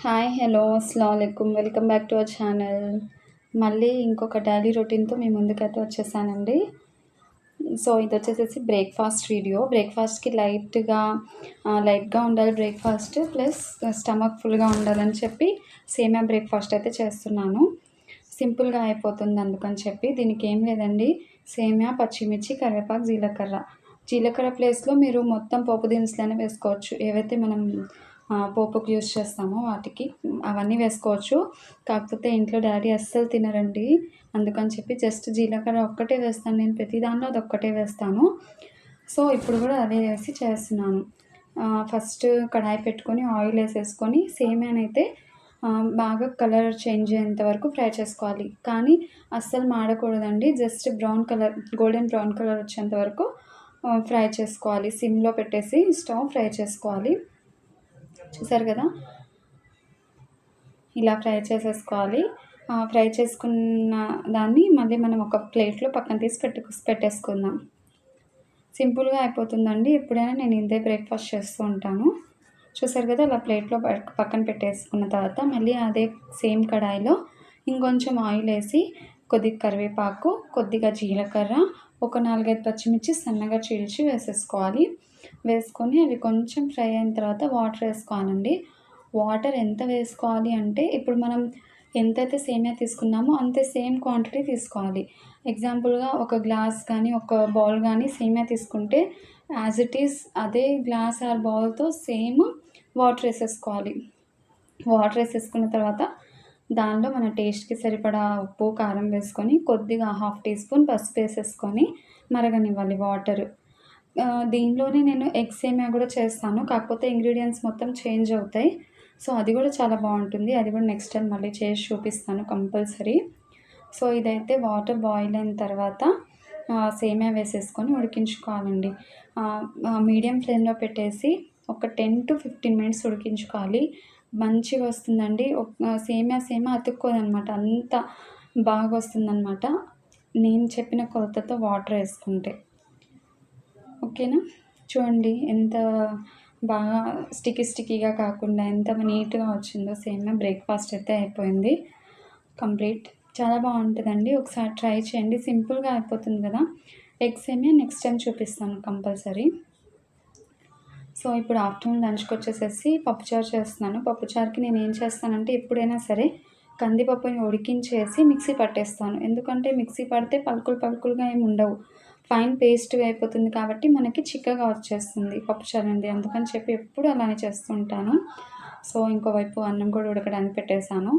Hi hello అస్సలం welcome back to our channel. మళ్ళీ ఇంకొక డైలీ రొటీన్తో మీ ముందుకైతే వచ్చేసానండి. సో ఇది వచ్చేసేసి బ్రేక్ఫాస్ట్ వీడియో బ్రేక్ఫాస్ట్కి లైట్గా లైట్గా ఉండాలి బ్రేక్ఫాస్ట్ ప్లస్ స్టమక్ ఫుల్గా ఉండాలని చెప్పి సేమియా బ్రేక్ఫాస్ట్ అయితే చేస్తున్నాను. సింపుల్గా అయిపోతుంది అందుకని చెప్పి. దీనికి ఏం లేదండి. సేమియా పచ్చిమిర్చి కరివేపాకు జీలకర్ర. జీలకర్ర ప్లేస్లో మీరు మొత్తం పోపు దినుసులనే వేసుకోవచ్చు. ఏవైతే మనం పోపుకు యూస్ చేస్తామో వాటికి. అవన్నీ వేసుకోవచ్చు. కాకపోతే ఇంట్లో డాడీ అస్సలు తినరండి. అందుకని చెప్పి జస్ట్ జీలకర్ర ఒక్కటే వేస్తాను. నేను ప్రతి దానిలో అది ఒక్కటే వేస్తాను. సో ఇప్పుడు కూడా అదే వేసి చేస్తున్నాను. ఫస్ట్ కడాయి పెట్టుకొని ఆయిల్ వేసేసుకొని సేమియానైతే అయితే బాగా కలర్ చేంజ్ అయ్యేంత వరకు ఫ్రై చేసుకోవాలి. కానీ అస్సలు మాడకూడదండి. Just brown colour golden brown colour వచ్చేంత వరకు ఫ్రై చేసుకోవాలి. సిమ్లో పెట్టేసి స్టవ్ ఫ్రై చేసుకోవాలి. చూసారు కదా? ఇలా ఫ్రై చేసేసుకోవాలి. ఫ్రై చేసుకున్న దాన్ని మళ్ళీ మనం ఒక ప్లేట్లో పక్కన తీసి పెట్టు పెట్టేసుకుందాం. సింపుల్గా అయిపోతుందండి. ఎప్పుడైనా నేను ఇందే బ్రేక్ఫాస్ట్ చేస్తూ ఉంటాను. చూసారు కదా? అలా ప్లేట్లో పక్కన పెట్టేసుకున్న తర్వాత మళ్ళీ అదే సేమ్ కడాయిలో ఇంకొంచెం ఆయిల్ వేసి కొద్దిగా కరివేపాకు కొద్దిగా జీలకర్ర ఒక నాలుగైదు పచ్చిమిర్చి సన్నగా చీల్చి వేసేసుకోవాలి. వేసుకొని అవి కొంచెం ఫ్రై అయిన తర్వాత వాటర్ వేసుకోవాలండి. వాటర్ ఎంత వేసుకోవాలి అంటే ఇప్పుడు మనం ఎంతైతే సేమియా తీసుకున్నామో అంతే సేమ్ క్వాంటిటీ తీసుకోవాలి. ఎగ్జాంపుల్గా ఒక గ్లాస్ కానీ ఒక బౌల్ కానీ సేమియా తీసుకుంటే యాజ్ ఇట్ ఈస్ అదే గ్లాస్ ఆర్ బౌల్తో సేమ్ వాటర్ వేసేసుకోవాలి. వాటర్ వేసేసుకున్న తర్వాత దానిలో మన టేస్ట్కి సరిపడా ఉప్పు కారం వేసుకొని కొద్దిగా హాఫ్ టీ స్పూన్ పసుపు వేసేసుకొని మరగనివ్వాలి వాటర్. దీనిలోనే నేను ఎగ్ సేమియా కూడా చేస్తాను. కాకపోతే ఇంగ్రీడియంట్స్ మొత్తం చేంజ్ అవుతాయి. సో అది కూడా చాలా బాగుంటుంది. అది కూడా నెక్స్ట్ టైం మళ్ళీ చేసి చూపిస్తాను కంపల్సరీ. సో ఇదైతే వాటర్ బాయిల్ అయిన తర్వాత సేమియా వేసేసుకొని ఉడికించుకోవాలండి. మీడియం ఫ్లేమ్లో పెట్టేసి ఒక టెన్ టు ఫిఫ్టీన్ మినిట్స్ ఉడికించుకోవాలి. మంచిగా వస్తుందండి. సేమియా సేమియా అతుక్కోదనమాట. అంత బాగా వస్తుందన్నమాట నేను చెప్పిన కొలతతో వాటర్ వేసుకుంటే. ఓకేనా? చూడండి ఎంత బాగా స్టికీ స్టికీగా కాకుండా ఎంత నీట్గా వచ్చిందో సేమ్ బ్రేక్ఫాస్ట్ అయితే అయిపోయింది. కంప్లీట్ చాలా బాగుంటుందండి. ఒకసారి ట్రై చేయండి. సింపుల్గా అయిపోతుంది కదా. ఎగ్ సేమియా నెక్స్ట్ టైం చూపిస్తాను కంపల్సరీ సో ఇప్పుడు ఆఫ్టర్నూన్ లంచ్కి వచ్చేసేసి పప్పుచారు చేస్తున్నాను. పప్పుచారుకి నేను ఏం చేస్తానంటే ఎప్పుడైనా సరే కందిపప్పుని ఉడికించేసి మిక్సీ పట్టేస్తాను. ఎందుకంటే మిక్సీ పడితే పలుకులు పలుకులుగా ఏమి ఉండవు. ఫైన్ పేస్ట్ అయిపోతుంది కాబట్టి మనకి చిక్కగా వచ్చేస్తుంది పప్పు చల్లండి. అందుకని చెప్పి ఎప్పుడు అలానే చేస్తుంటాను. సో ఇంకోవైపు అన్నం కూడా ఉడకడానికి పెట్టేశాను.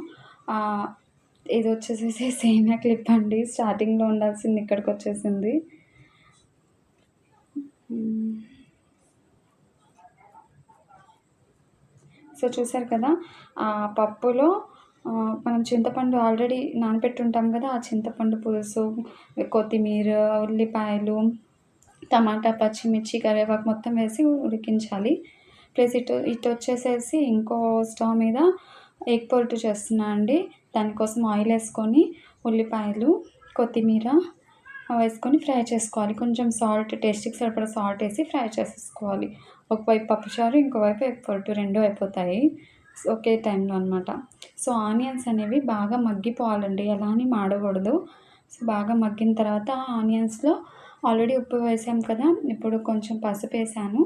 ఇది వచ్చేసేసి సేమియా క్లిప్ అండి. స్టార్టింగ్లో ఉండాల్సింది ఇక్కడికి వచ్చేసింది. సో చూసారు కదా ఆ పప్పులో మనం చింతపండు ఆల్రెడీ నానబెట్టుంటాం కదా ఆ చింతపండు పులుసు కొత్తిమీర ఉల్లిపాయలు టమాటా పచ్చిమిర్చి కరివేపాకు మొత్తం వేసి ఉడికించాలి. ప్లస్ ఇటు ఇటు వచ్చేసేసి ఇంకో స్టవ్ మీద ఎగ్ పొరటు చేస్తున్నా అండి. దానికోసం ఆయిల్ వేసుకొని ఉల్లిపాయలు కొత్తిమీర వేసుకొని ఫ్రై చేసుకోవాలి. కొంచెం సాల్ట్ టేస్ట్కి సరిపడా సాల్ట్ వేసి ఫ్రై చేసేసుకోవాలి. ఒకవైపు పప్పుచారు ఇంకోవైపు ఎగ్ పొరుటు రెండు అయిపోతాయి. ఒకే టైంలో అనమాట సో ఆనియన్స్ అనేవి బాగా మగ్గిపోవాలండి. ఎలా అని మాడకూడదు. సో బాగా మగ్గిన తర్వాత ఆ ఆనియన్స్లో ఆల్రెడీ ఉప్పు వేసాం కదా ఇప్పుడు కొంచెం పసుపు వేసాను.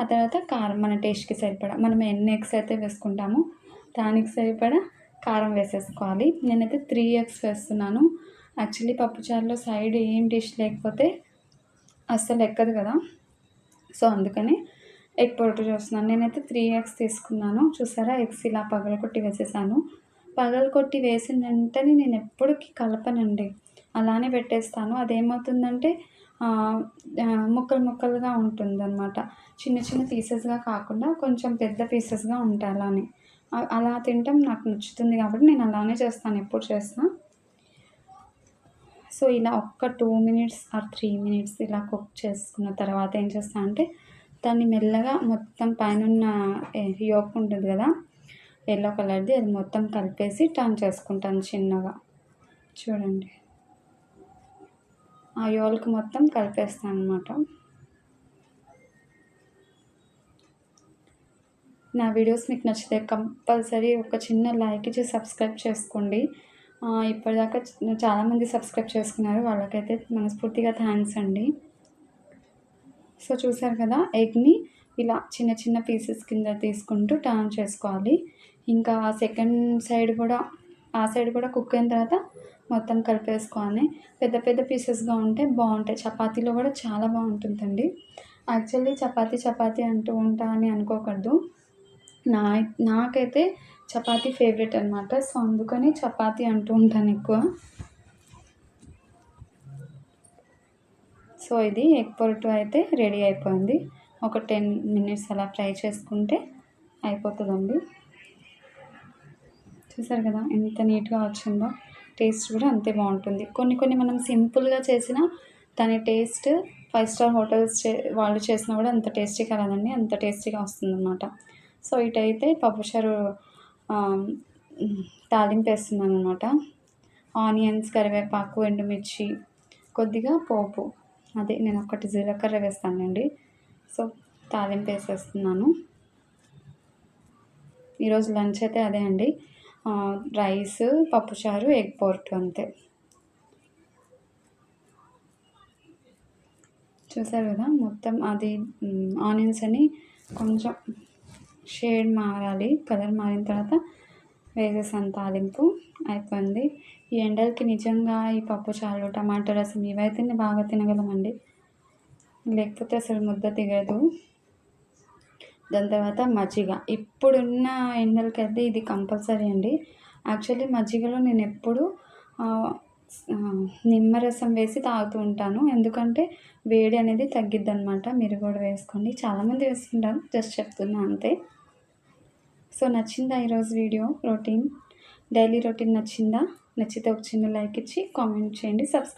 ఆ తర్వాత కారం మన టేస్ట్కి సరిపడా మనం ఎన్ని ఎగ్స్ అయితే వేసుకుంటామో దానికి సరిపడా కారం వేసేసుకోవాలి. నేనైతే త్రీ ఎగ్స్ వేస్తున్నాను. యాక్చువల్లీ పప్పుచారులో సైడ్ ఏం డిష్ లేకపోతే అస్సలు ఎక్కదు కదా. సో అందుకని ఎగ్ పొరటు చూస్తున్నాను. నేనైతే త్రీ ఎగ్స్ తీసుకున్నాను. చూసారా? ఎగ్స్ ఇలా పగలకొట్టి వేసేసాను. పగలకొట్టి వేసిన వెంటనే నేను ఎప్పటికీ కలపనండి. అలానే పెట్టేస్తాను. అదేమవుతుందంటే ముక్కలు ముక్కలుగా ఉంటుంది అనమాట చిన్న చిన్న పీసెస్గా కాకుండా కొంచెం పెద్ద పీసెస్గా ఉంటాయి అలానే. అలా తింటాం నాకు నచ్చుతుంది కాబట్టి నేను అలానే చేస్తాను. ఎప్పుడు చేస్తాను సో ఇలా ఒక్క two minutes or three minutes ఇలా కుక్ చేసుకున్న తర్వాత ఏం చేస్తాను అంటే దాన్ని మెల్లగా మొత్తం పైన యోక్ ఉంటుంది కదా ఎల్లో కలర్ది అది మొత్తం కలిపేసి టర్న్ చేసుకుంటాను చిన్నగా. చూడండి. ఆ యోల్కి మొత్తం కలిపేస్తాను అనమాట నా వీడియోస్ మీకు నచ్చితే కంపల్సరీ ఒక చిన్న లైక్ ఇచ్చి సబ్స్క్రైబ్ చేసుకోండి. ఇప్పటిదాకా చాలామంది సబ్స్క్రైబ్ చేసుకున్నారు. వాళ్ళకైతే మనస్ఫూర్తిగా థ్యాంక్స్ అండి. సో చూసారు కదా ఎగ్ని ఇలా చిన్న చిన్న పీసెస్ కింద తీసుకుంటూ టర్న్ చేసుకోవాలి. ఇంకా సెకండ్ సైడ్ కూడా ఆ సైడ్ కూడా కుక్ అయిన తర్వాత మొత్తం కలిపేసుకోవాలి. పెద్ద పెద్ద పీసెస్గా ఉంటే బాగుంటాయి. చపాతీలో కూడా చాలా బాగుంటుందండి. యాక్చువల్లీ చపాతీ చపాతీ అంటూ ఉంటా అని అనుకోకూడదు. నా నాకైతే చపాతీ ఫేవరెట్ అనమాట సో అందుకని చపాతీ అంటూ ఉంటాను ఎక్కువ. సో ఇది ఎగ్ పొరటు అయితే రెడీ అయిపోయింది. ఒక టెన్ మినిట్స్ అలా ఫ్రై చేసుకుంటే అయిపోతుందండి. చూసారు కదా ఎంత నీట్గా వచ్చిందో. టేస్ట్ కూడా అంతే బాగుంటుంది. కొన్ని కొన్ని మనం సింపుల్గా చేసిన దాని టేస్ట్ ఫైవ్ స్టార్ హోటల్స్ చే వాళ్ళు చేసినా కూడా అంత టేస్టీగా రాదండి అంత టేస్టీగా వస్తుందన్నమాట. సో ఇటైతే పప్పుచారు తాలింపు వేస్తున్నాను అనమాట ఆనియన్స్ కరివేపాకు ఎండుమిర్చి కొద్దిగా పోపు. అదే నేను ఒకటి జీలకర్ర వేస్తానండి. సో తాలింపు వేసేస్తున్నాను. ఈరోజు లంచ్ అయితే అదే అండి. రైస్ పప్పుచారు ఎగ్ పోర్ట్ అంతే. చూసారు కదా మొత్తం అది ఆనియన్స్ అని కొంచెం షేడ్ మారాలి కలర్ మారిన తర్వాత వేసేసాను తాలింపు. అయిపోయింది. ఈ ఎండలకి నిజంగా ఈ పప్పు చాలు టమాటో రసం ఇవైతేనే బాగా తినగలమండి. లేకపోతే అసలు ముద్ద దిగదు. దాని తర్వాత మజ్జిగ. ఇప్పుడున్న ఎండలకైతే ఇది కంపల్సరీ అండి. యాక్చువల్లీ మజ్జిగలో నేను ఎప్పుడు నిమ్మరసం వేసి తాగుతూ ఉంటాను. ఎందుకంటే వేడి అనేది తగ్గిద్ది అనమాట మీరు కూడా వేసుకోండి. చాలామంది వేసుకుంటారు జస్ట్ చెప్తున్నా అంతే. సో నచ్చిందా ఈరోజు వీడియో? రొటీన్? డైలీ రొటీన్ నచ్చిందా? నచ్చితే ఒక చిన్న లైక్ ఇచ్చి కామెంట్ చేయండి సబ్స్క్రైబ్